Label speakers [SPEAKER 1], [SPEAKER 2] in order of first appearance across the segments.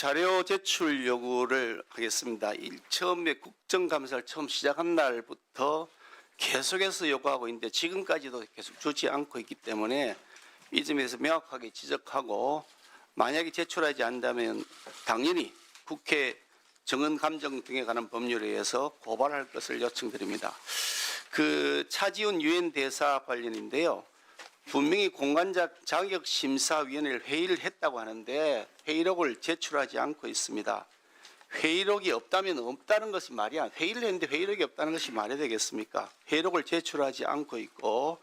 [SPEAKER 1] 자료 제출 요구를 하겠습니다. 일- 처음에 국정감사를 처음 시작한 날부터 계속해서 요구하고 있는데 지금까지도 계속 주지 않고 있기 때문에 이 점에서 명확하게 지적하고 만약에 제출하지 않는다면 당연히 국회 정언 감정 등에 관한 법률에 의해서 고발할 것을 요청드립니다. 그 차지훈 유엔 대사 관련인데요. 분명히 공간자 자격 심사위원회를 회의를 했다고 하는데 회의록을 제출하지 않고 있습니다. 회의록이 없다면 없다는 것이 말이 야. 회의를 했는데 회의록이 없다는 것이 말이 되겠습니까? 회의록을 제출하지 않고 있고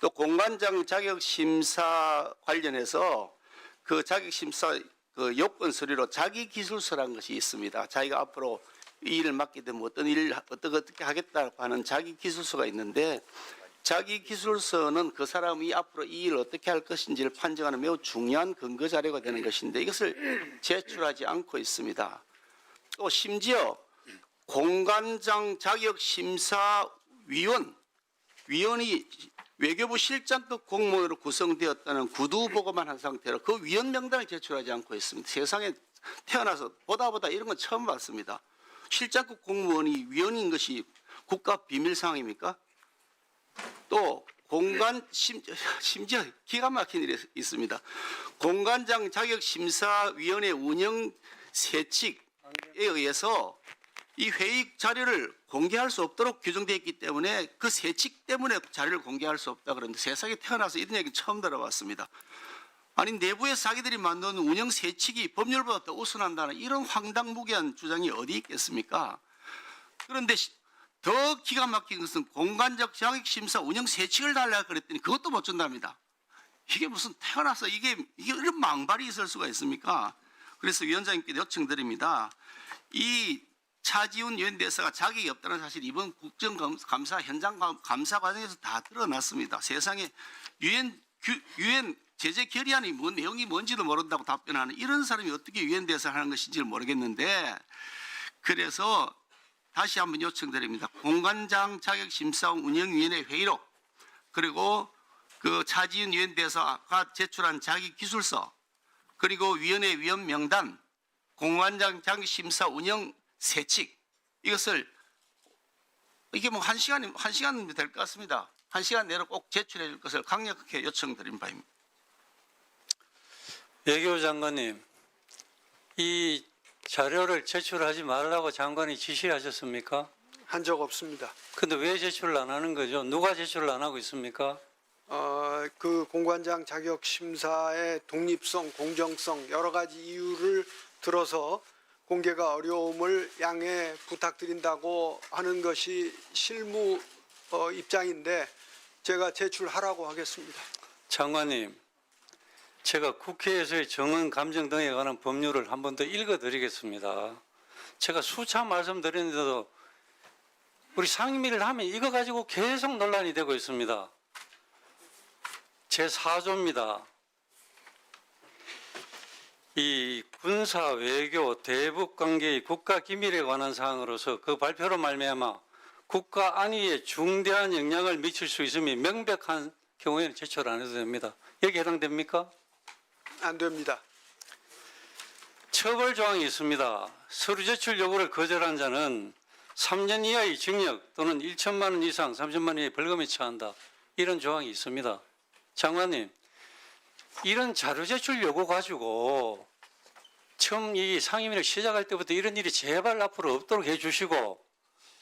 [SPEAKER 1] 또 공간장 자격 심사 관련해서 그 자격 심사 그 요건 서류로 자기 기술서라는 것이 있습니다. 자기가 앞으로 이 일을 맡게 되면 어떤 일을 어떻게 하겠다고 하는 자기 기술서가 있는데 자기 기술서는 그 사람이 앞으로 이 일을 어떻게 할 것인지를 판정하는 매우 중요한 근거 자료가 되는 것인데 이것을 제출하지 않고 있습니다. 또 심지어 공간장 자격 심사 위원 위원이 외교부 실장급 공무원으로 구성되었다는 구두 보고만 한 상태로 그 위원 명단을 제출하지 않고 있습니다. 세상에 태어나서 보다 보다 이런 건 처음 봤습니다. 실장급 공무원이 위원인 것이 국가 비밀 사항입니까? 또 공간 심, 심지어 기가 막힌 일이 있습니다. 공간장 자격 심사위원회 운영 세칙에 의해서 이 회의 자료를 공개할 수 없도록 규정되어 있기 때문에 그 세칙 때문에 자료를 공개할 수 없다 그러는데 세상에 태어나서 이런 얘기 처음 들어봤습니다. 아니 내부의 자기들이 만든 운영 세칙이 법률보다 더 우선한다는 이런 황당무계한 주장이 어디 있겠습니까? 그런데 시- 더 기가 막힌 것은 공간적 자격 심사 운영 세칙을 달라 그랬더니 그것도 못 준답니다. 이게 무슨 태어나서 이게 이게 이런 망발이 있을 수가 있습니까? 그래서 위원장님께 요청드립니다. 이 차지훈 유엔 대사가 자격이 없다는 사실 이번 국정감사 현장 감- 감사 과정에서 다 드러났습니다. 세상에 유엔 규- 유엔 제재 결의안이 뭔 내용이 뭔지도 모른다고 답변하는 이런 사람이 어떻게 유엔 대사를 하는 것인지를 모르겠는데 그래서 다시 한번 요청드립니다. 공간장 자격 심사 운영위원회 회의록 그리고 그 차지은 유엔 대사가 제출한 자기 기술서 그리고 위원회 위원 명단 공관장 자격 심사 운영 세칙 이것을 이게 뭐 한 시간이 한 시간이면 될 것 같습니다. 한 시간 내로 꼭 제출해 줄 것을 강력하게 요청드린 바입니다.
[SPEAKER 2] 외교부 장관님, 이 자료를 제출하지 말라고 장관이 지시하셨습니까?
[SPEAKER 3] 한 적 없습니다.
[SPEAKER 2] 근데 왜 제출을 안 하는 거죠? 누가 제출을 안 하고 있습니까?
[SPEAKER 3] 어, 그 공관장 자격 심사의 독립성, 공정성 여러 가지 이유를 들어서 공개가 어려움을 양해 부탁드린다고 하는 것이 실무 어, 입장인데 제가 제출하라고 하겠습니다.
[SPEAKER 2] 장관님, 제가 국회에서의 정언 감정 등에 관한 법률을 한 번 더 읽어드리겠습니다. 제가 수차 말씀드렸는데도 우리 상임위를 하면 이거 가지고 계속 논란이 되고 있습니다. 제 4조입니다. 이 군사 외교 대북 관계의 국가 기밀에 관한 사항으로서 그 발표로 말미암아 국가 안위에 중대한 영향을 미칠 수 있음이 명백한 경우에는 제출 안 해도 됩니다. 여기 해당됩니까?
[SPEAKER 3] 안 됩니다.
[SPEAKER 2] 처벌 조항이 있습니다. 서류 제출 요구를 거절한 자는 3년 이하의 징역 또는 1천만 원 이상 3천만 원 이하의 벌금에 처한다. 이런 조항이 있습니다. 장관님, 이런 자료 제출 요구 가지고 처음 이 상임위를 시작할 때부터 이런 일이 제발 앞으로 없도록 해주시고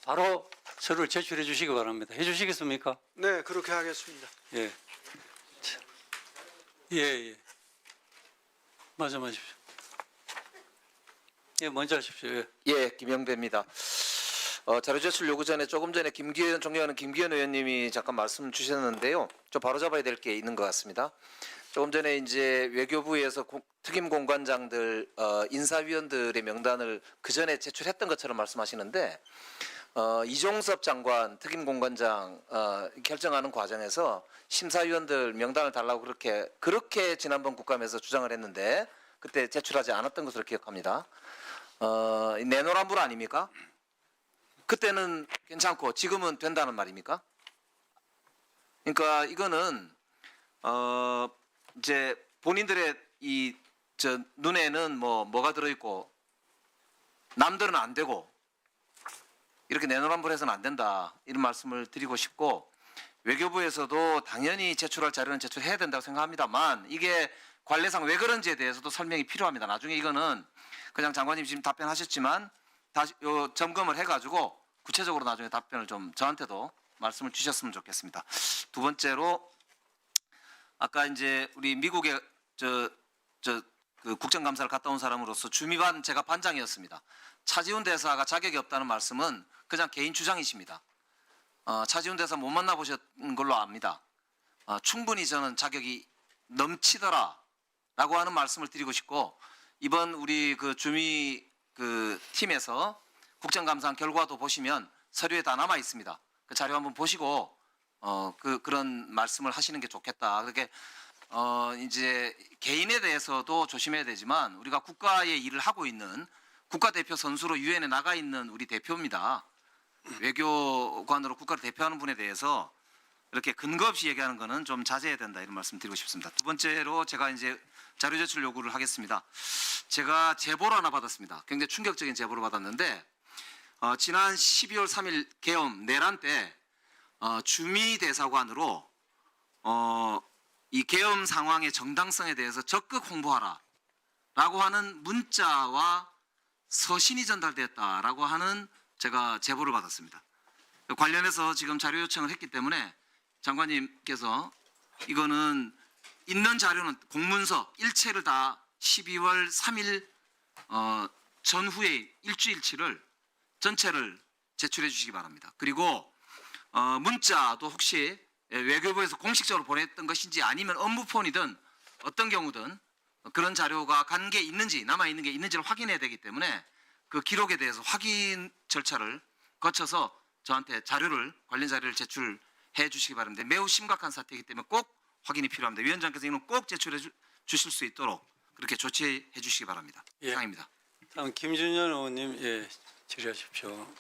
[SPEAKER 2] 바로 서류를 제출해 주시기 바랍니다. 해 주시겠습니까?
[SPEAKER 3] 네, 그렇게 하겠습니다.
[SPEAKER 2] 예. 자, 예, 예. 말씀하십시오. 예, 먼저 하십시오. 예.
[SPEAKER 4] 예, 김영배입니다. 어, 자료 제출 요구 전에 조금 전에 김기현 존경하는 김기현 의원님이 잠깐 말씀 주셨는데요. 좀 바로 잡아야 될 게 있는 것 같습니다. 조금 전에 이제 외교부에서 국- 특임 공관장들 어, 인사위원들의 명단을 그 전에 제출했던 것처럼 말씀하시는데 어, 이종섭 장관 특임 공관장 어, 결정하는 과정에서 심사위원들 명단을 달라고 그렇게 그렇게 지난번 국감에서 주장을 했는데 그때 제출하지 않았던 것으로 기억합니다. 어, 내노란불 아닙니까? 그때는 괜찮고 지금은 된다는 말입니까? 그러니까 이거는 어 이제 본인들의 이 저 눈에는 뭐 뭐가 들어 있고 남들은 안 되고 이렇게 내노란불해서는 안 된다 이런 말씀을 드리고 싶고 외교부에서도 당연히 제출할 자료는 제출해야 된다고 생각합니다만 이게 관례상 왜 그런지에 대해서도 설명이 필요합니다. 나중에 이거는 그냥 장관님 지금 답변하셨지만 다시 요 점검을 해가지고 구체적으로 나중에 답변을 좀 저한테도 말씀을 주셨으면 좋겠습니다. 두 번째로 아까 이제 우리 미국에 저저 그 국정감사를 갔다 온 사람으로서 주미반 제가 반장이었습니다. 차지훈 대사가 자격이 없다는 말씀은 그냥 개인 주장이십니다. 어, 차지훈 대사 못 만나보셨는 걸로 압니다. 어, 충분히 저는 자격이 넘치더라 라고 하는 말씀을 드리고 싶고 이번 우리 그 주미 그 팀에서 국정감사 결과도 보시면 서류에 다 남아 있습니다. 그 자료 한번 보시고 어, 그 그런 말씀을 하시는 게 좋겠다. 그렇게 어, 이제 개인에 대해서도 조심해야 되지만 우리가 국가의 일을 하고 있는 국가 대표 선수로 유엔에 나가 있는 우리 대표입니다. 외교관으로 국가를 대표하는 분에 대해서 이렇게 근거 없이 얘기하는 거는 좀 자제해야 된다 이런 말씀 드리고 싶습니다. 두 번째로 제가 이제 자료 제출 요구를 하겠습니다. 제가 제보를 하나 받았습니다. 굉장히 충격적인 제보를 받았는데 어, 지난 12월 3일 개엄 내란 때 어, 주미 대사관으로 어, 이 계엄 상황의 정당성에 대해서 적극 홍보하라 라고 하는 문자와 서신이 전달됐다라고 하는 제가 제보를 받았습니다. 관련해서 지금 자료 요청을 했기 때문에 장관님께서 이거는 있는 자료는 공문서 일체를 다 12월 3일 어, 전후에 일주일치를 전체를 제출해 주시기 바랍니다. 그리고 어, 문자도 혹시 예, 외교부에서 공식적으로 보냈던 것인지 아니면 업무폰이든 어떤 경우든 그런 자료가 간 게 있는지 남아 있는 게 있는지를 확인해야 되기 때문에 그 기록에 대해서 확인 절차를 거쳐서 저한테 자료를 관련 자료를 제출 해 주시기 바랍니다. 매우 심각한 사태이기 때문에 꼭 확인이 필요합니다. 위원장께서 이는 꼭 제출해 주, 주실 수 있도록 그렇게 조치해 주시기 바랍니다.
[SPEAKER 2] 예.
[SPEAKER 4] 이상입니다.
[SPEAKER 2] 다음 김준현 의원님 예 질의하십시오.